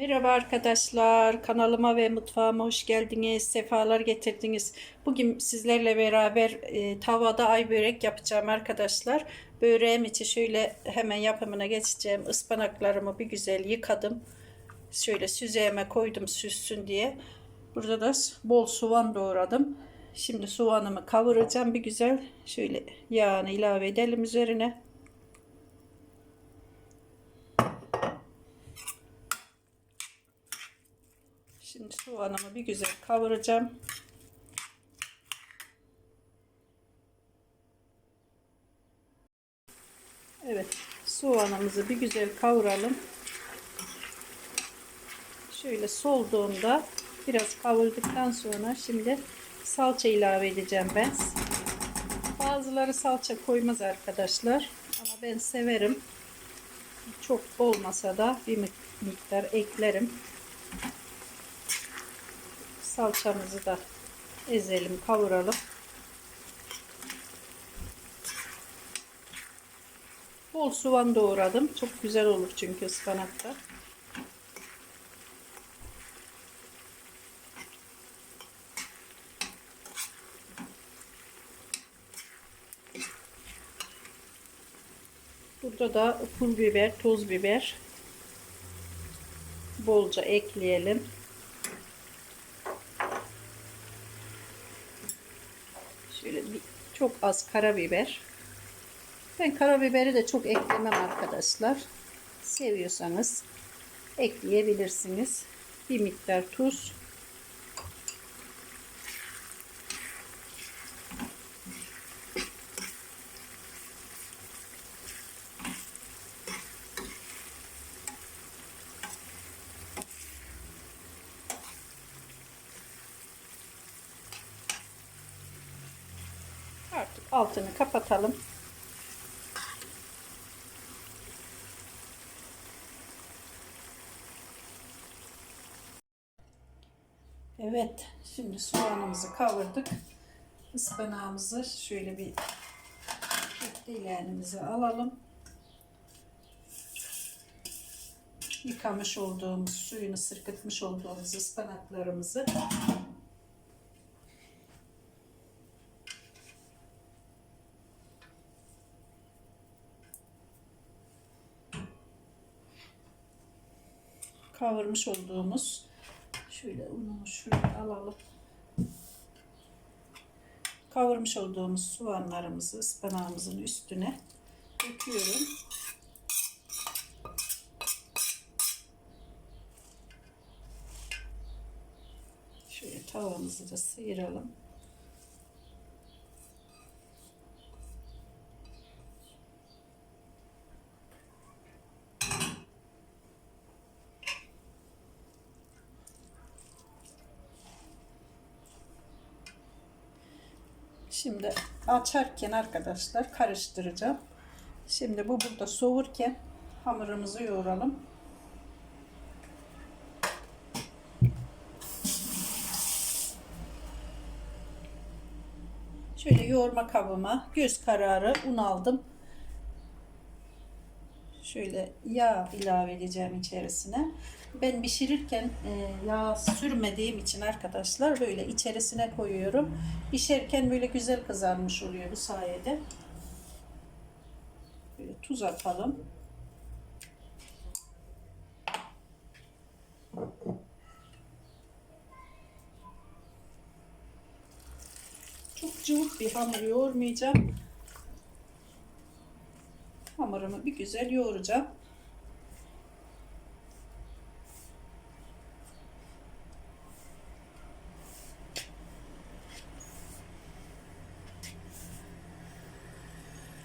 Merhaba arkadaşlar, kanalıma ve mutfağıma hoş geldiniz, sefalar getirdiniz. Bugün sizlerle beraber e, tavada ay börek yapacağım arkadaşlar. Böreğim için şöyle hemen yapımına geçeceğim. Ispanaklarımı bir güzel yıkadım. Şöyle süzeyeme koydum süssün diye. Burada da bol soğan doğradım. Şimdi soğanımı kavuracağım bir güzel. Şöyle yağını ilave edelim üzerine. Şimdi soğanımı bir güzel kavuracağım. Evet, soğanımızı bir güzel kavuralım. Şöyle solduğunda biraz kavurduktan sonra şimdi salça ilave edeceğim ben. Bazıları salça koymaz arkadaşlar ama ben severim. Çok olmasa da bir miktar eklerim salçamızı da ezelim, kavuralım. Bol soğan doğradım. Çok güzel olur çünkü ıspanakta. Burada da pul biber, toz biber bolca ekleyelim. Şöyle bir, çok az karabiber. Ben karabiberi de çok eklemem arkadaşlar. Seviyorsanız ekleyebilirsiniz. Bir miktar tuz. Artık altını kapatalım. Evet, şimdi soğanımızı kavurduk. Ispanağımızı şöyle bir dileğimize alalım. Yıkamış olduğumuz, suyunu sırkıtmış olduğumuz ıspanaklarımızı kavurmuş olduğumuz şöyle ununu şuraya alalım. Kavurmuş olduğumuz soğanlarımızı ıspanağımızın üstüne döküyorum. Şöyle tavamızı da sıyıralım. Şimdi açarken arkadaşlar karıştıracağım. Şimdi bu burada soğurken hamurumuzu yoğuralım. Şöyle yoğurma kabıma göz kararı un aldım. Şöyle yağ ilave edeceğim içerisine. Ben pişirirken e, yağ sürmediğim için arkadaşlar böyle içerisine koyuyorum. Pişerken böyle güzel kızarmış oluyor bu sayede. Böyle tuz atalım. Çok cıvık bir hamur yoğurmayacağım. Hamurumu bir güzel yoğuracağım.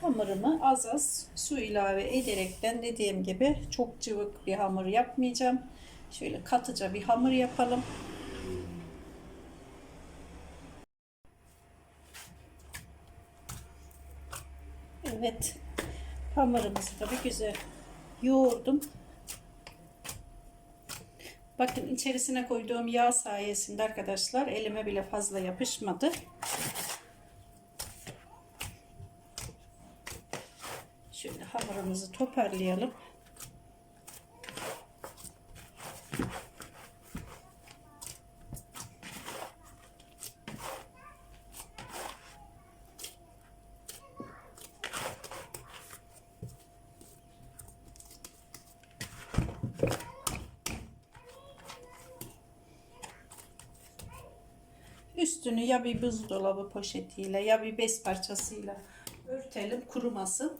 Hamurumu az az su ilave ederekten dediğim gibi çok cıvık bir hamur yapmayacağım. Şöyle katıca bir hamur yapalım. Evet. Hamurumuzu da bir güzel yoğurdum. Bakın içerisine koyduğum yağ sayesinde arkadaşlar elime bile fazla yapışmadı. Şöyle hamurumuzu toparlayalım. Üstünü ya bir buzdolabı poşetiyle ya bir bez parçasıyla örtelim kurumasın.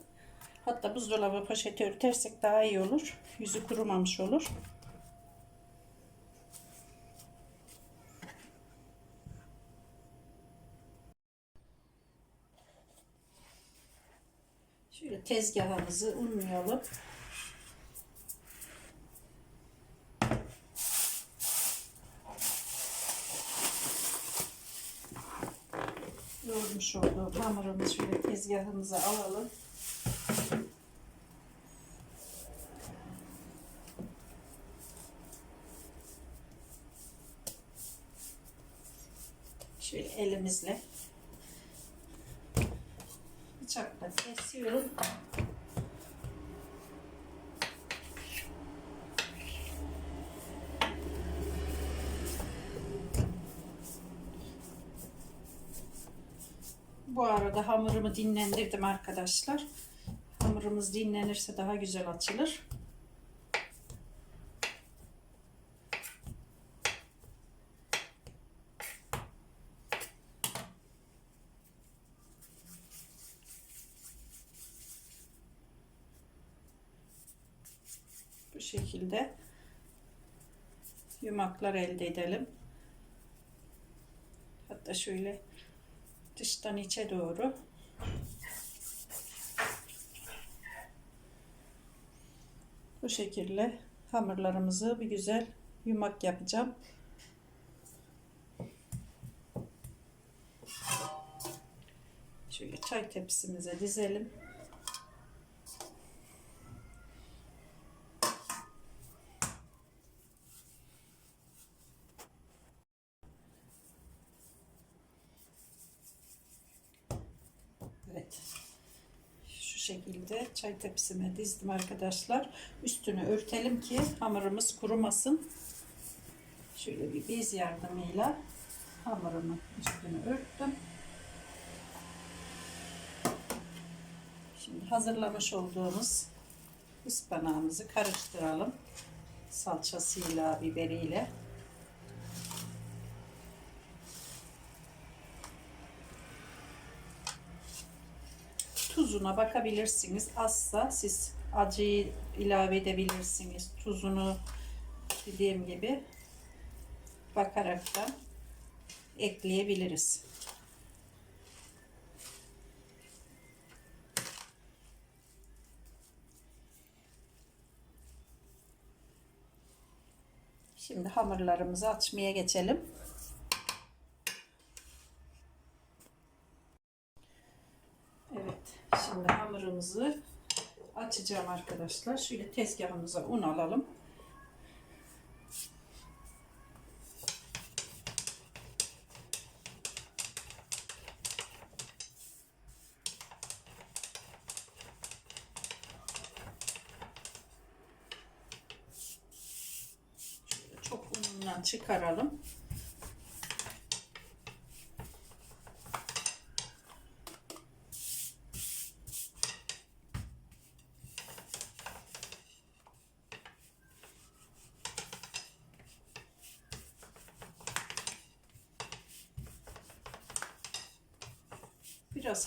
Hatta buzdolabı poşeti örtersek daha iyi olur. Yüzü kurumamış olur. Şöyle tezgahımızı unlayalım. Yoğurmuş olduğum hamurumuzu şöyle tezgahımıza alalım. Şöyle elimizle bıçakla kesiyorum. Bu arada hamurumu dinlendirdim arkadaşlar. Hamurumuz dinlenirse daha güzel açılır. Bu şekilde yumaklar elde edelim. Hatta şöyle dıştan içe doğru bu şekilde hamurlarımızı bir güzel yumak yapacağım. Şöyle çay tepsimize dizelim. Evet. Şu şekilde çay tepsime dizdim arkadaşlar. Üstünü örtelim ki hamurumuz kurumasın. Şöyle bir bez yardımıyla hamurumun üstünü örttüm. Şimdi hazırlamış olduğumuz ıspanağımızı karıştıralım. Salçasıyla, biberiyle. Tuzuna bakabilirsiniz. Azsa siz acıyı ilave edebilirsiniz. Tuzunu dediğim gibi bakaraktan ekleyebiliriz. Şimdi hamurlarımızı açmaya geçelim. Evet, şimdi hamurumuzu açacağım arkadaşlar. Şöyle tezgahımıza un alalım. Şöyle çok unundan çıkaralım.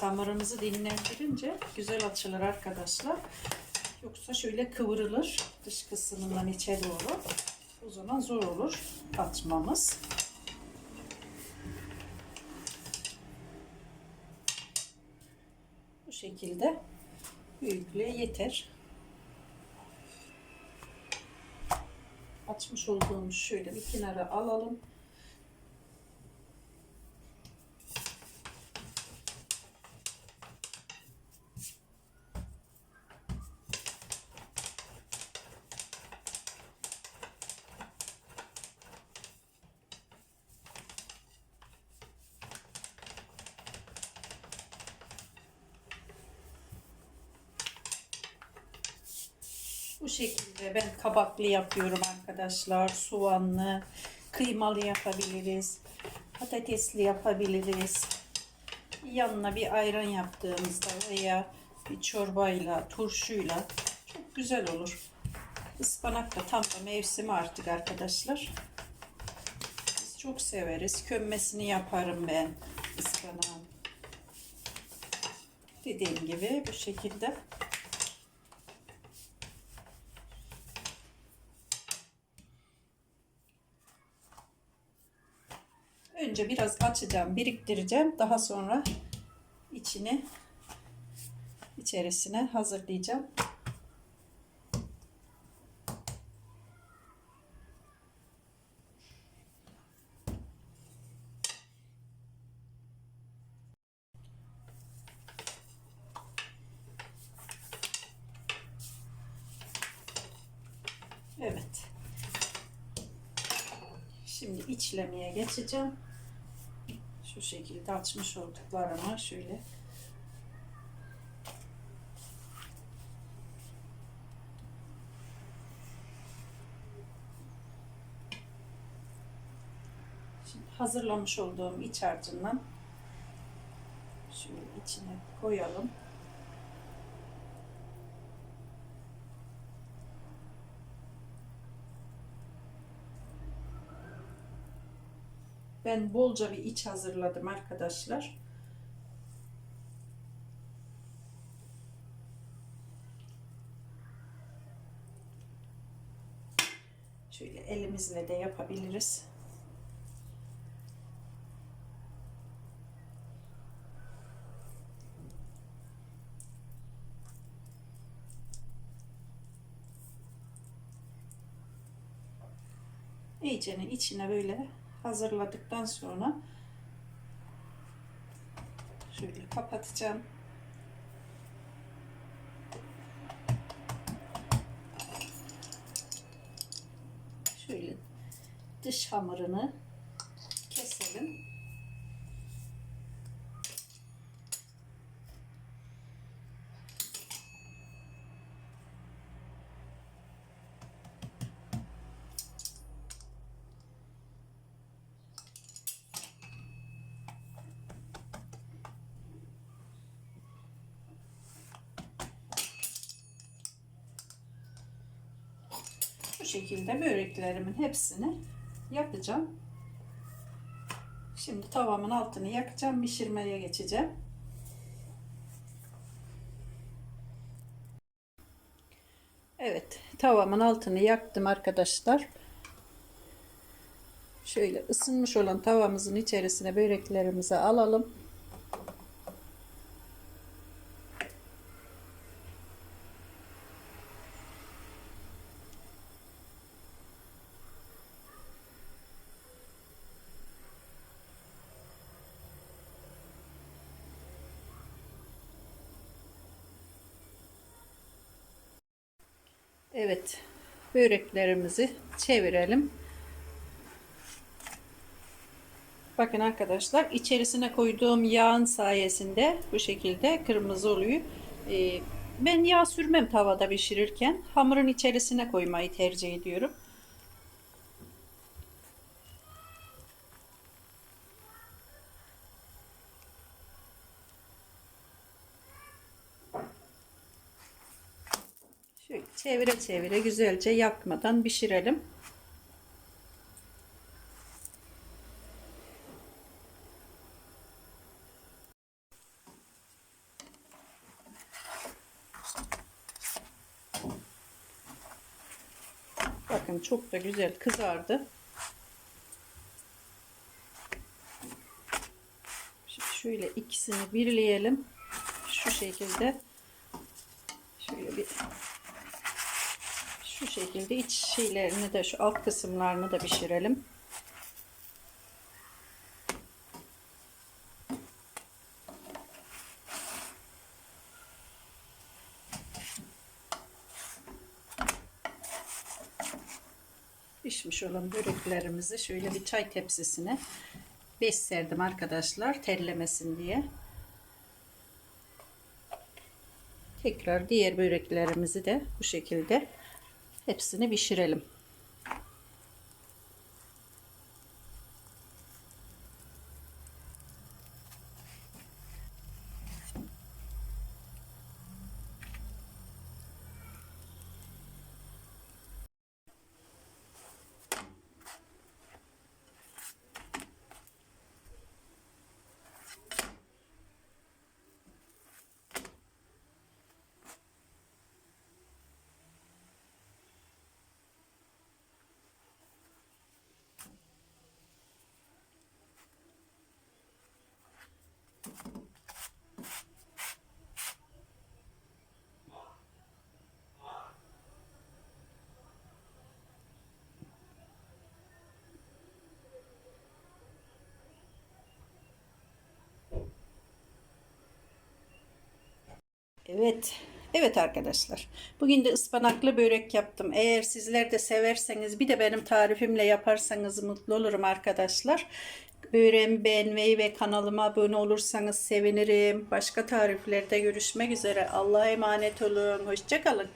Hamurumuzu dinlendirince güzel açılır arkadaşlar. Yoksa şöyle kıvrılır dış kısmından içe doğru. O zaman zor olur açmamız. Bu şekilde büyüklüğe yeter. Açmış olduğumuz şöyle bir kenara alalım. Bu şekilde ben kabaklı yapıyorum arkadaşlar. Soğanlı, kıymalı yapabiliriz. Patatesli yapabiliriz. Yanına bir ayran yaptığımızda veya bir çorbayla, turşuyla çok güzel olur. Ispanak da tam da mevsimi artık arkadaşlar. Biz çok severiz. Kömmesini yaparım ben ıspanağın. Dediğim gibi bu şekilde. Önce biraz açacağım, biriktireceğim. Daha sonra içini içerisine hazırlayacağım. Evet. Şimdi içlemeye geçeceğim. Şu şekilde açmış olduklarımı şöyle Şimdi hazırlamış olduğum iç harcından şöyle içine koyalım. Ben bolca bir iç hazırladım arkadaşlar. Şöyle elimizle de yapabiliriz. İyicenin içine böyle hazırladıktan sonra şöyle kapatacağım. Şöyle dış hamurunu keselim. Bu şekilde böreklerimin hepsini yapacağım. Şimdi tavamın altını yakacağım. Pişirmeye geçeceğim. Evet, tavamın altını yaktım arkadaşlar. Şöyle ısınmış olan tavamızın içerisine böreklerimizi alalım. Evet, böreklerimizi çevirelim. Bakın arkadaşlar içerisine koyduğum yağın sayesinde bu şekilde kırmızı oluyor. Ee, ben yağ sürmem tavada pişirirken hamurun içerisine koymayı tercih ediyorum. Şöyle çevire çevire güzelce yakmadan pişirelim. Bakın çok da güzel kızardı. Şimdi şöyle ikisini birleyelim. Şu şekilde. Şöyle bir şu şekilde iç şeylerini de şu alt kısımlarını da pişirelim. Pişmiş olan böreklerimizi şöyle bir çay tepsisine beş serdim arkadaşlar terlemesin diye. Tekrar diğer böreklerimizi de bu şekilde hepsini pişirelim. Evet. Evet arkadaşlar. Bugün de ıspanaklı börek yaptım. Eğer sizler de severseniz bir de benim tarifimle yaparsanız mutlu olurum arkadaşlar. Böreğimi beğenmeyi ve kanalıma abone olursanız sevinirim. Başka tariflerde görüşmek üzere. Allah'a emanet olun. Hoşçakalın.